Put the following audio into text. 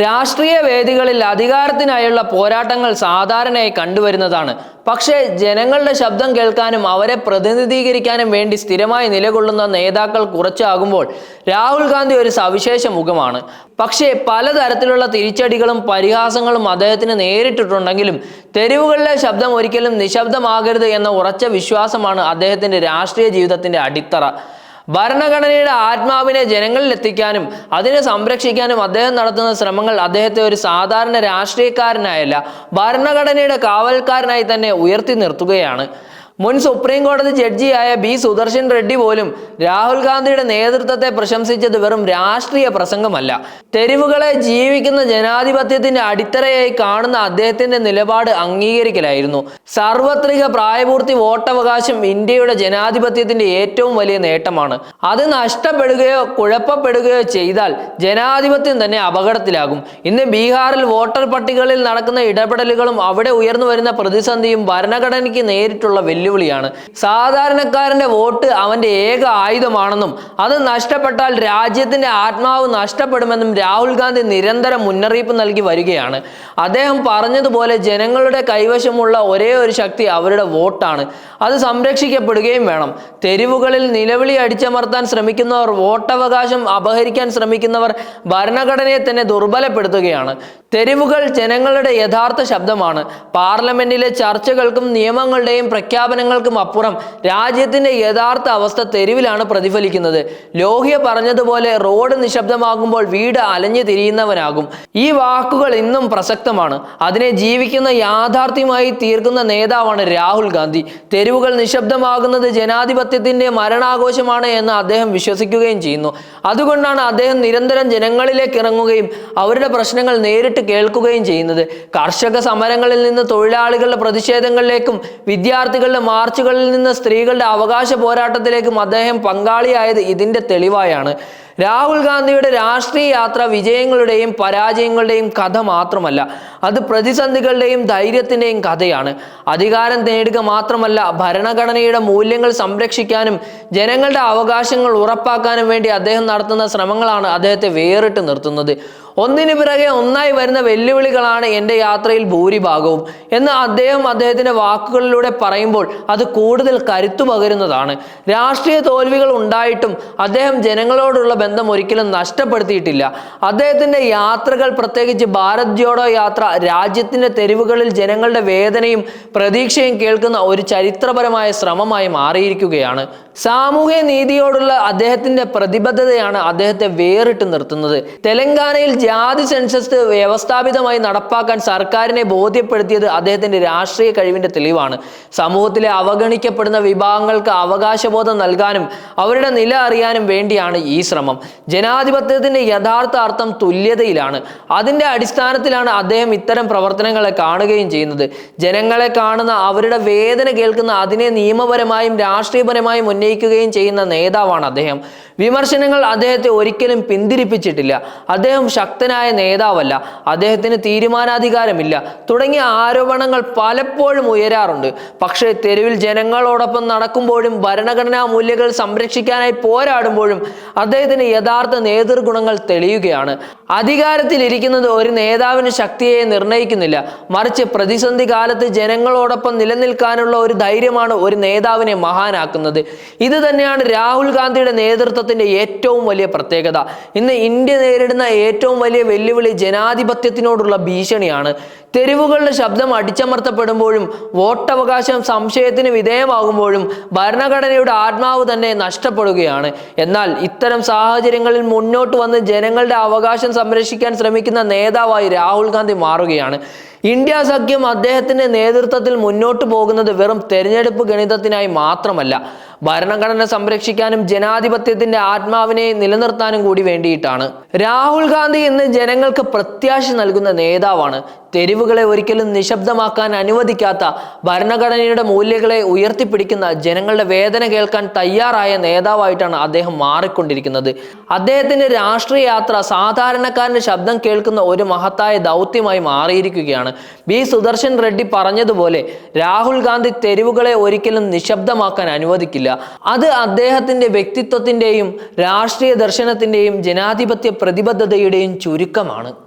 രാഷ്ട്രീയ വേദികളിൽ അധികാരത്തിനായുള്ള പോരാട്ടങ്ങൾ സാധാരണയായി കണ്ടുവരുന്നതാണ്. പക്ഷേ ജനങ്ങളുടെ ശബ്ദം കേൾക്കാനും അവരെ പ്രതിനിധീകരിക്കാനും വേണ്ടി സ്ഥിരമായി നിലകൊള്ളുന്ന നേതാക്കൾ കുറച്ചാകുമ്പോൾ രാഹുൽ ഗാന്ധി ഒരു സവിശേഷ മുഖമാണ്. പക്ഷേ പലതരത്തിലുള്ള തിരിച്ചടികളും പരിഹാസങ്ങളും അദ്ദേഹത്തിന് നേരിട്ടിട്ടുണ്ടെങ്കിലും തെരുവുകളിലെ ശബ്ദം ഒരിക്കലും നിശബ്ദമാകരുത് എന്ന ഉറച്ച വിശ്വാസമാണ് അദ്ദേഹത്തിന്റെ രാഷ്ട്രീയ ജീവിതത്തിന്റെ അടിത്തറ. ഭരണഘടനയുടെ ആത്മാവിനെ ജനങ്ങളിൽ എത്തിക്കാനും അതിനെ സംരക്ഷിക്കാനും അദ്ദേഹം നടത്തുന്ന ശ്രമങ്ങൾ അദ്ദേഹത്തെ ഒരു സാധാരണ രാഷ്ട്രീയക്കാരനായല്ല ഭരണഘടനയുടെ കാവൽക്കാരനായി തന്നെ ഉയർത്തി നിർത്തുകയാണ്. മുൻ സുപ്രീം കോടതി ജഡ്ജിയായ ബി സുദർശൻ റെഡ്ഡി പോലും രാഹുൽ ഗാന്ധിയുടെ നേതൃത്വത്തെ പ്രശംസിച്ചത് വെറും രാഷ്ട്രീയ പ്രസംഗമല്ല. തെരുവുകളെ ജീവിക്കുന്ന ജനാധിപത്യത്തിന്റെ അടിത്തറയായി കാണുന്ന അദ്ദേഹത്തിന്റെ നിലപാട് അംഗീകരിക്കലായിരുന്നു. സാർവത്രിക പ്രായപൂർത്തി വോട്ടവകാശം ഇന്ത്യയുടെ ജനാധിപത്യത്തിന്റെ ഏറ്റവും വലിയ നേട്ടമാണ്. അത് നഷ്ടപ്പെടുകയോ കുഴപ്പപ്പെടുകയോ ചെയ്താൽ ജനാധിപത്യം തന്നെ അപകടത്തിലാകും. ഇന്ന് ബീഹാറിൽ വോട്ടർ പട്ടികകളിൽ നടക്കുന്ന ഇടപെടലുകളും അവിടെ ഉയർന്നു വരുന്ന പ്രതിസന്ധിയും ഭരണഘടനയ്ക്ക് നേരിട്ടുള്ള വെല്ലുവിളിയാണ്. സാധാരണക്കാരന്റെ വോട്ട് അവന്റെ ഏക ആയുധമാണെന്നും അത് നഷ്ടപ്പെട്ടാൽ രാജ്യത്തിന്റെ ആത്മാവ് നഷ്ടപ്പെടുമെന്നും രാഹുൽ ഗാന്ധി നിരന്തരം മുന്നറിയിപ്പ് നൽകി വരികയാണ്. അദ്ദേഹം പറഞ്ഞതുപോലെ ജനങ്ങളുടെ കൈവശമുള്ള ഒരേ ഒരു ശക്തി അവരുടെ വോട്ടാണ്. അത് സംരക്ഷിക്കപ്പെടുകയും വേണം. തെരുവുകളിൽ നിലവിളി അടിച്ചമർത്താൻ ശ്രമിക്കുന്നവർ വോട്ടവകാശം അപഹരിക്കാൻ ശ്രമിക്കുന്നവർ ഭരണഘടനയെ തന്നെ ദുർബലപ്പെടുത്തുകയാണ്. തെരുവുകൾ ജനങ്ങളുടെ യഥാർത്ഥ ശബ്ദമാണ്. പാർലമെന്റിലെ ചർച്ചകൾക്കും നിയമങ്ങളുടെയും പ്രഖ്യാപനങ്ങൾക്കും അപ്പുറം രാജ്യത്തിന്റെ യഥാർത്ഥ അവസ്ഥ തെരുവിലാണ് പ്രതിഫലിക്കുന്നത്. ലോഹ്യ പറഞ്ഞതുപോലെ റോഡ് നിശബ്ദമാകുമ്പോൾ വീട് അലഞ്ഞു തിരിയുന്നവനാകും. ഈ വാക്കുകൾ ഇന്നും പ്രസക്തമാണ്. അതിനെ ജീവിക്കുന്ന യാഥാർത്ഥ്യമായി തീർക്കുന്ന നേതാവാണ് രാഹുൽ ഗാന്ധി. തെരുവുകൾ നിശബ്ദമാകുന്നത് ജനാധിപത്യത്തിന്റെ മരണാഘോഷമാണ് എന്ന് അദ്ദേഹം വിശ്വസിക്കുകയും ചെയ്യുന്നു. അതുകൊണ്ടാണ് അദ്ദേഹം നിരന്തരം ജനങ്ങളിലേക്ക് ഇറങ്ങുകയും അവരുടെ പ്രശ്നങ്ങൾ നേരിട്ട് കേൾക്കുകയും ചെയ്യുന്നത്. കർഷക സമരങ്ങളിൽ നിന്ന് തൊഴിലാളികളുടെ പ്രതിഷേധങ്ങളിലേക്കും വിദ്യാർത്ഥികളുടെ മാർച്ചുകളിൽ നിന്ന് സ്ത്രീകളുടെ അവകാശ പോരാട്ടത്തിലേക്കും അദ്ദേഹം പങ്കാളിയായത് ഇതിന്റെ തെളിവായാണ്. രാഹുൽ ഗാന്ധിയുടെ രാഷ്ട്രീയ യാത്ര വിജയങ്ങളുടെയും പരാജയങ്ങളുടെയും കഥ മാത്രമല്ല അത് പ്രതിസന്ധികളുടെയും ധൈര്യത്തിന്റെയും കഥയാണ്. അധികാരം നേടുക മാത്രമല്ല ഭരണഘടനയുടെ മൂല്യങ്ങൾ സംരക്ഷിക്കാനും ജനങ്ങളുടെ അവകാശങ്ങൾ ഉറപ്പാക്കാനും വേണ്ടി അദ്ദേഹം നടത്തുന്ന ശ്രമങ്ങളാണ് അദ്ദേഹത്തെ വേറിട്ട് നിർത്തുന്നത്. ഒന്നിനു പിറകെ ഒന്നായി വരുന്ന വെല്ലുവിളികളാണ് എന്റെ യാത്രയിൽ ഭൂരിഭാഗവും. എന്ന് അദ്ദേഹം അദ്ദേഹത്തിന്റെ വാക്കുകളിലൂടെ പറയുമ്പോൾ അത് കൂടുതൽ കരുത്തു പകരുന്നതാണ്. രാഷ്ട്രീയ തോൽവികൾ ഉണ്ടായിട്ടും അദ്ദേഹം ജനങ്ങളോടുള്ള ബന്ധം ഒരിക്കലും നഷ്ടപ്പെടുത്തിയിട്ടില്ല. അദ്ദേഹത്തിന്റെ യാത്രകൾ പ്രത്യേകിച്ച് ഭാരത് ജോഡോ യാത്ര രാജ്യത്തിന്റെ തെരുവുകളിൽ ജനങ്ങളുടെ വേദനയും പ്രതീക്ഷയും കേൾക്കുന്ന ഒരു ചരിത്രപരമായ ശ്രമമായി മാറിയിരിക്കുകയാണ്. സാമൂഹ്യ നീതിയോടുള്ള അദ്ദേഹത്തിന്റെ പ്രതിബദ്ധതയാണ് അദ്ദേഹത്തെ വേറിട്ട് നിർത്തുന്നത്. തെലങ്കാനയിൽ ജാതി സെൻസസ് വ്യവസ്ഥാപിതമായി നടപ്പാക്കാൻ സർക്കാരിനെ ബോധ്യപ്പെടുത്തിയത് അദ്ദേഹത്തിന്റെ രാഷ്ട്രീയ കഴിവിന്റെ തെളിവാണ്. സമൂഹത്തിലെ അവഗണിക്കപ്പെടുന്ന വിഭാഗങ്ങൾക്ക് അവകാശബോധം നൽകാനും അവരുടെ നില അറിയാനും വേണ്ടിയാണ് ഈ ശ്രമം. ജനാധിപത്യത്തിന്റെ യഥാർത്ഥ അർത്ഥം തുല്യതയിലാണ്. അതിന്റെ അടിസ്ഥാനത്തിലാണ് അദ്ദേഹം ഇത്തരം പ്രവർത്തനങ്ങളെ കാണുകയും ചെയ്യുന്നത്. ജനങ്ങളെ കാണുന്ന അവരുടെ വേദന കേൾക്കുന്ന അതിനെ നിയമപരമായും രാഷ്ട്രീയപരമായും ഉന്നയിക്കുകയും ചെയ്യുന്ന നേതാവാണ് അദ്ദേഹം. വിമർശനങ്ങൾ അദ്ദേഹത്തെ ഒരിക്കലും പിന്തിരിപ്പിച്ചിട്ടില്ല. അദ്ദേഹം ശക്തനായ നേതാവല്ല. അദ്ദേഹത്തിന് തീരുമാനാധികാരമില്ല. തുടങ്ങിയ ആരോപണങ്ങൾ പലപ്പോഴും ഉയരാറുണ്ട്. പക്ഷേ തെരുവിൽ ജനങ്ങളോടൊപ്പം നടക്കുമ്പോഴും ഭരണഘടനാ മൂല്യങ്ങൾ സംരക്ഷിക്കാനായി പോരാടുമ്പോഴും അദ്ദേഹത്തിന് യഥാർത്ഥ നേതൃഗുണങ്ങൾ തെളിയുകയാണ്. അധികാരത്തിൽ ഇരിക്കുന്നത് ഒരു നേതാവിന് ശക്തിയെ നിർണയിക്കുന്നില്ല മറിച്ച് പ്രതിസന്ധി കാലത്ത് ജനങ്ങളോടൊപ്പം നിലനിൽക്കാനുള്ള ഒരു ധൈര്യമാണ് ഒരു നേതാവിനെ മഹാനാക്കുന്നത്. ഇത് തന്നെയാണ് രാഹുൽ ഗാന്ധിയുടെ നേതൃത്വത്തിന്റെ ഏറ്റവും വലിയ പ്രത്യേകത. ഇന്ന് ഇന്ത്യ നേരിടുന്ന ഏറ്റവും വലിയ വെല്ലുവിളി ജനാധിപത്യത്തിനോടുള്ള ഭീഷണിയാണ്. തെരുവുകളുടെ ശബ്ദം അടിച്ചമർത്തപ്പെടുമ്പോഴും വോട്ടവകാശം സംശയത്തിന് വിധേയമാകുമ്പോഴും ഭരണഘടനയുടെ ആത്മാവ് തന്നെ നഷ്ടപ്പെടുകയാണ്. എന്നാൽ ഇത്തരം സാഹചര്യങ്ങളിൽ മുന്നോട്ട് വന്ന് ജനങ്ങളുടെ അവകാശം സംരക്ഷിക്കാൻ ശ്രമിക്കുന്ന നേതാവായി രാഹുൽ ഗാന്ധി മാറുകയാണ്. ഇന്ത്യ സഖ്യം അദ്ദേഹത്തിന്റെ നേതൃത്വത്തിൽ മുന്നോട്ട് പോകുന്നത് വെറും തെരഞ്ഞെടുപ്പ് ഗണിതത്തിനായി മാത്രമല്ല. ഭരണഘടന സംരക്ഷിക്കാനും ജനാധിപത്യത്തിന്റെ ആത്മാവിനെ നിലനിർത്താനും കൂടി വേണ്ടിയിട്ടാണ്. രാഹുൽ ഗാന്ധി ഇന്ന് ജനങ്ങൾക്ക് പ്രത്യാശ നൽകുന്ന നേതാവാണ്. തെരുവുകളെ ഒരിക്കലും നിശബ്ദമാക്കാൻ അനുവദിക്കാത്ത ഭരണഘടനയുടെ മൂല്യങ്ങളെ ഉയർത്തിപ്പിടിക്കുന്ന ജനങ്ങളുടെ വേദന കേൾക്കാൻ തയ്യാറായ നേതാവായിട്ടാണ് അദ്ദേഹം മാറിക്കൊണ്ടിരിക്കുന്നത്. അദ്ദേഹത്തിന്റെ രാഷ്ട്രീയ യാത്ര സാധാരണക്കാരന്റെ ശബ്ദം കേൾക്കുന്ന ഒരു മഹത്തായ ദൗത്യമായി മാറിയിരിക്കുകയാണ്. ബി സുദർശൻ റെഡ്ഡി പറഞ്ഞതുപോലെ രാഹുൽ ഗാന്ധി തെരുവുകളെ ഒരിക്കലും നിശബ്ദമാക്കാൻ അനുവദിക്കില്ല. അത് അദ്ദേഹത്തിന്റെ വ്യക്തിത്വത്തിന്റെയും രാഷ്ട്രീയ ദർശനത്തിന്റെയും ജനാധിപത്യ പ്രതിബദ്ധതയുടെയും ചുരുക്കമാണ്.